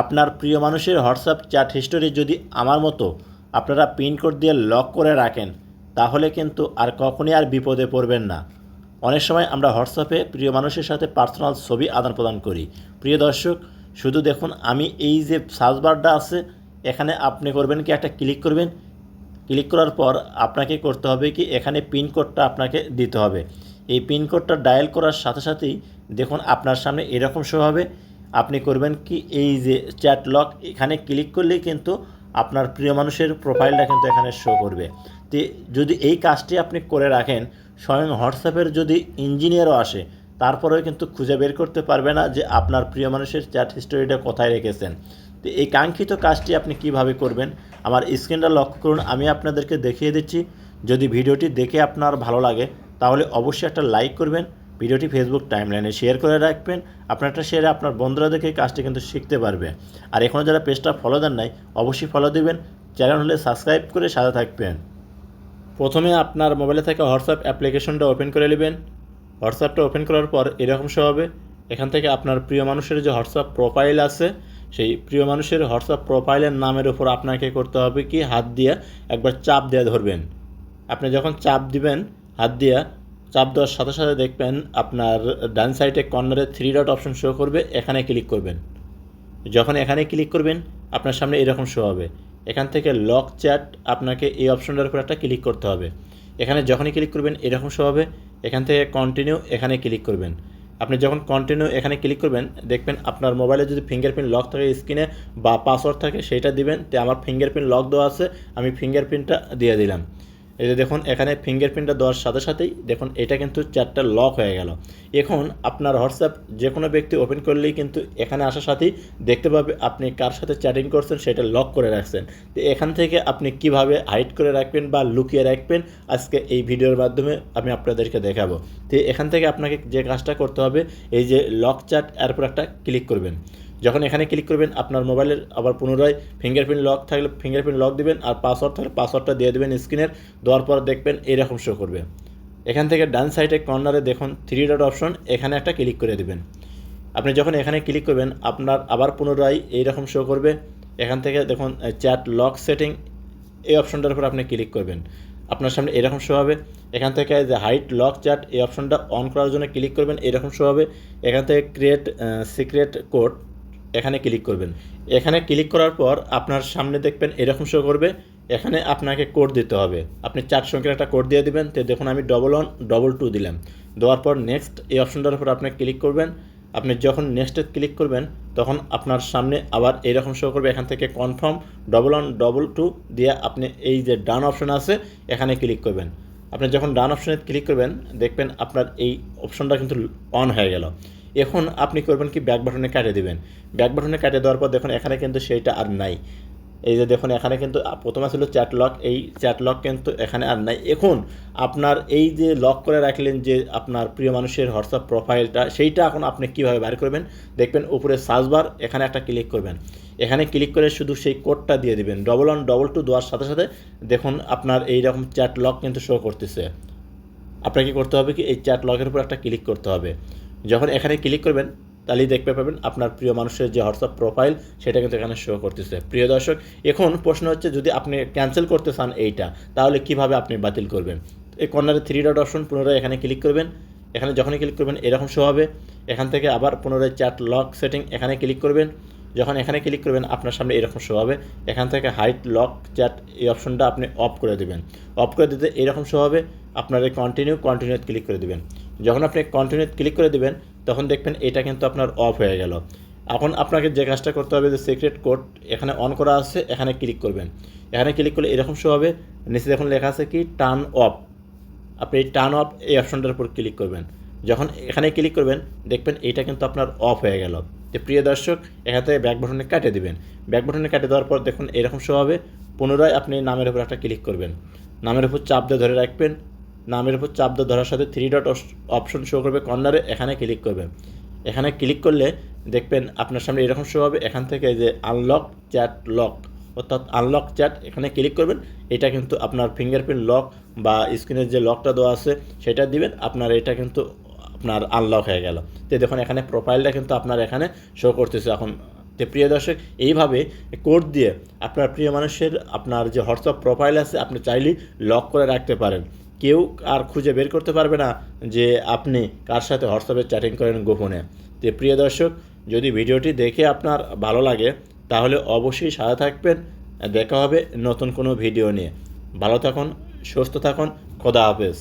আপনার প্রিয় মানুষের হোয়াটসঅ্যাপ চ্যাট হিস্টোরি যদি আমার মতো আপনারা পিনকোড দিয়ে লক করে রাখেন, তাহলে কিন্তু আর কখনই আর বিপদে পড়বেন না। অনেক সময় আমরা হোয়াটসঅ্যাপে প্রিয় মানুষের সাথে পার্সোনাল ছবি আদান প্রদান করি। প্রিয় দর্শক, শুধু দেখুন আমি এই যে সার্চ বারটা আছে, এখানে আপনি করবেন কি? একটা ক্লিক করবেন। ক্লিক করার পর আপনাকে করতে হবে কি? এখানে পিন কোডটা আপনাকে দিতে হবে। এই পিনকোডটা ডায়াল করার সাথে সাথেই দেখুন আপনার সামনে এরকম শো হবে। আপনি করবেন কি? এই যে চ্যাট লক এখানে ক্লিক করলেই কিন্তু আপনার প্রিয় মানুষের প্রোফাইলটা কিন্তু এখানে শো করবে। তো যদি এই কাজটি আপনি করে রাখেন, স্বয়ং হোয়াটসঅ্যাপের যদি ইঞ্জিনিয়ারও আসে, তারপরেও কিন্তু খুঁজে বের করতে পারবে না যে আপনার প্রিয় মানুষের চ্যাট হিস্টোরিটা কোথায় রেখেছেন। তো এই কাঙ্ক্ষিত কাজটি আপনি কীভাবে করবেন, আমার স্ক্রিনটা লক্ষ্য করুন, আমি আপনাদেরকে দেখিয়ে দিচ্ছি। যদি ভিডিওটি দেখে আপনার ভালো লাগে, তাহলে অবশ্যই একটা লাইক করবেন ভিডিওটি ফেসবুক টাইমলাইনে শেয়ার করে রাখবেন। আপনারটা শেয়ারে আপনার বন্ধুরা দেখে কাজটি কিন্তু শিখতে পারবে। আর এখনও যারা পেজটা ফলো দেন নাই, অবশ্যই ফলো দেবেন। চ্যানেল হলে সাবস্ক্রাইব করে সাথে থাকবেন। প্রথমে আপনার মোবাইলে থেকে হোয়াটসঅ্যাপ অ্যাপ্লিকেশনটা ওপেন করে নেবেন। হোয়াটসঅ্যাপটা ওপেন করার পর এরকম শো হবে। এখান থেকে আপনার প্রিয় মানুষের যে হোয়াটসঅ্যাপ প্রোফাইল আছে, সেই প্রিয় মানুষের হোয়াটসঅ্যাপ প্রোফাইলের নামের উপর আপনাকে করতে হবে কি? হাত দিয়ে একবার চাপ দিয়ে ধরবেন। আপনি যখন চাপ দিবেন, হাত দিয়ে চাপ দেওয়ার সাথে সাথে দেখবেন আপনার ডান সাইডে কর্নারে থ্রি ডট অপশন শো করবে, এখানে ক্লিক করবেন। যখন এখানে ক্লিক করবেন, আপনার সামনে এরকম শো হবে। এখান থেকে লক চ্যাট আপনাকে এই অপশনটার উপর একটা ক্লিক করতে হবে। এখানে যখনই ক্লিক করবেন, এরকম শো হবে। এখান থেকে কন্টিনিউ এখানে ক্লিক করবেন। আপনি যখন কন্টিনিউ এখানে ক্লিক করবেন, দেখবেন আপনার মোবাইলে যদি ফিঙ্গারপ্রিন্ট লক থাকে স্ক্রিনে বা পাসওয়ার্ড থাকে, সেটা দিবেন। তো আমার ফিঙ্গারপ্রিন্ট লক দেওয়া আছে, আমি ফিঙ্গারপ্রিন্টটা দিয়ে দিলাম। এই যে দেখুন, এখানে ফিঙ্গারপ্রিন্টটা দেওয়ার সাথে সাথেই দেখুন, এটা কিন্তু চ্যাটটা লক হয়ে গেল। এখন আপনার হোয়াটসঅ্যাপ যে কোনো ব্যক্তি ওপেন করলেই কিন্তু এখানে আসার সাথেই দেখতে পাবে আপনি কার সাথে চ্যাটিং করছেন, সেটা লক করে রাখছেন। তো এখান থেকে আপনি কীভাবে হাইড করে রাখবেন বা লুকিয়ে রাখবেন, আজকে এই ভিডিওর মাধ্যমে আমি আপনাদেরকে দেখাবো। তো এখান থেকে আপনাকে যে কাজটা করতে হবে, এই যে লক চ্যাট এর উপর একটা ক্লিক করবেন। যখন এখানে ক্লিক করবেন, আপনার মোবাইলের আবার পুনরায় ফিঙ্গারপ্রিন্ট লক থাকলে ফিঙ্গারপ্রিন্ট লক দেবেন আর পাসওয়ার্ড থাকলে পাসওয়ার্ডটা দিয়ে দেবেন স্ক্রিনের দেওয়ার পর দেখবেন এরকম শো করবে। এখান থেকে ডান সাইডে কর্নারে দেখুন থ্রি ডট অপশন এখানে একটা ক্লিক করে দেবেন। আপনি যখন এখানে ক্লিক করবেন, আপনার আবার পুনরায় এইরকম শো করবে। এখান থেকে দেখুন চ্যাট লক সেটিং এই অপশনটার উপর আপনি ক্লিক করবেন। আপনার সামনে এরকম শো হবে। এখান থেকে যে হাইট লক চ্যাট এই অপশনটা অন করার জন্য ক্লিক করবেন, এরকম শো হবে। এখান থেকে ক্রিয়েট সিক্রেট কোড এখানে ক্লিক করবেন। এখানে ক্লিক করার পর আপনার সামনে দেখবেন এরকম শো করবে। এখানে আপনাকে কোড দিতে হবে। আপনি চার সংখ্যার একটা কোড দিয়ে দিবেন। তো দেখুন আমি ডবল ওয়ান ডবল টু দিলাম। দেওয়ার পর নেক্সট এই অপশনটার উপর আপনি ক্লিক করবেন। আপনি যখন নেক্সটে ক্লিক করবেন, তখন আপনার সামনে আবার এইরকম শো করবে। এখান থেকে confirm double one double two দিয়ে আপনি এই যে ডান অপশন আছে, এখানে ক্লিক করবেন। আপনি যখন ডান অপশনে ক্লিক করবেন, দেখবেন আপনার এই অপশনটা কিন্তু অন হয়ে গেল। এখন আপনি করবেন কি ব্যাক বাটনে কাটে দিবেন। ব্যাক বাটনে কাটে দেওয়ার পর দেখুন এখানে কিন্তু সেইটা আর নাই। এই যে দেখুন, এখানে কিন্তু প্রথমে ছিল চ্যাট লক, এই চ্যাট লক কিন্তু এখানে আর নাই। এখন আপনার এই যে লক করে রাখলেন যে আপনার প্রিয় মানুষের হোয়াটসঅ্যাপ প্রোফাইলটা, সেইটা এখন আপনি কীভাবে বার করবেন? দেখবেন উপরে সার্চ বার, এখানে একটা ক্লিক করবেন। এখানে ক্লিক করে শুধু সেই কোডটা দিয়ে দিবেন। ডবল ওয়ান ডবল টু দেওয়ার সাথে সাথে দেখুন আপনার এই রকম চ্যাট লক কিন্তু শো করতেছে। আপনাকে করতে হবে কি, এই চ্যাট লকের উপর একটা ক্লিক করতে হবে। যখন এখানে ক্লিক করবেন, তাহলেই দেখতে পাবেন আপনার প্রিয় মানুষের যে হোয়াটসঅ্যাপ প্রোফাইল সেটা কিন্তু এখানে শো করতেছে। প্রিয় দর্শক, এখন প্রশ্ন হচ্ছে, যদি আপনি ক্যান্সেল করতে চান এইটা, তাহলে কীভাবে আপনি বাতিল করবেন? এই কর্নারে থ্রি ডট অপশন পুনরায় এখানে ক্লিক করবেন। এখানে যখনই ক্লিক করবেন, এরকম শো হবে। এখান থেকে আবার পুনরায় চ্যাট লক সেটিং এখানে ক্লিক করবেন। যখন এখানে ক্লিক করবেন, আপনার সামনে এরকম শো হবে। এখান থেকে হাইট লক চ্যাট এই অপশনটা আপনি অফ করে দেবেন। অফ করে দিতে এরকম শো হবে, আপনার কন্টিনিউ কন্টিনিউ ক্লিক করে দেবেন। যখন আপনি কন্টিনিউ ক্লিক করে দেবেন, তখন দেখবেন এটা কিন্তু আপনার অফ হয়ে গেল। এখন আপনাকে যে কাজটা করতে হবে, যে সিক্রেট কোড এখানে অন করা আছে, এখানে ক্লিক করবেন। এখানে ক্লিক করলে এরকম শো হবে, নিচে দেখুন লেখা আছে কি টার্ন অফ আপনি টার্ন অফ এই অপশনটার উপর ক্লিক করবেন। যখন এখানে ক্লিক করবেন, দেখবেন এইটা কিন্তু আপনার অফ হয়ে গেল। তো প্রিয় দর্শক, এখান থেকে ব্যাক বাটনে কাটে দিবেন। ব্যাক বাটনে কাটে দেওয়ার পর দেখুন এরকম শো হবে, পুনরায় আপনি নামের উপর একটা ক্লিক করবেন। নামের উপর চাপ দিয়ে ধরে রাখবেন। নামের উপর চাপ দিয়ে ধরার সাথে থ্রি ডট অপশন শো করবে কর্নারে এখানে ক্লিক করবেন। এখানে ক্লিক করলে দেখবেন আপনার সামনে এরকম শো হবে, এখান থেকে যে আনলক চ্যাট লক অর্থাৎ আনলক চ্যাট এখানে ক্লিক করবেন। এটা কিন্তু আপনার ফিঙ্গারপ্রিন্ট লক বা স্ক্রিনের যে লকটা দেওয়া আছে, সেটা দিবেন। আপনার এটা কিন্তু আপনার আনলক হয়ে গেল। তো দেখুন, এখানে প্রোফাইলটা কিন্তু আপনার এখানে শো করতেছে। এখন, তো প্রিয় দর্শক, এইভাবে কোড দিয়ে আপনার প্রিয় মানুষের আপনার যে হোয়াটসঅ্যাপ প্রোফাইল আছে, আপনি চাইলেই লক করে রাখতে পারেন। কেউ আর খুঁজে বের করতে পারবে না যে আপনি কার সাথে হোয়াটসঅ্যাপে চ্যাটিং করেন গোপনে। তো প্রিয় দর্শক, যদি ভিডিওটি দেখে আপনার ভালো লাগে, তাহলে অবশ্যই সাথে থাকবেন। দেখা হবে নতুন কোনো ভিডিও নিয়ে। ভালো থাকুন, সুস্থ থাকুন, খোদা হাফেজ।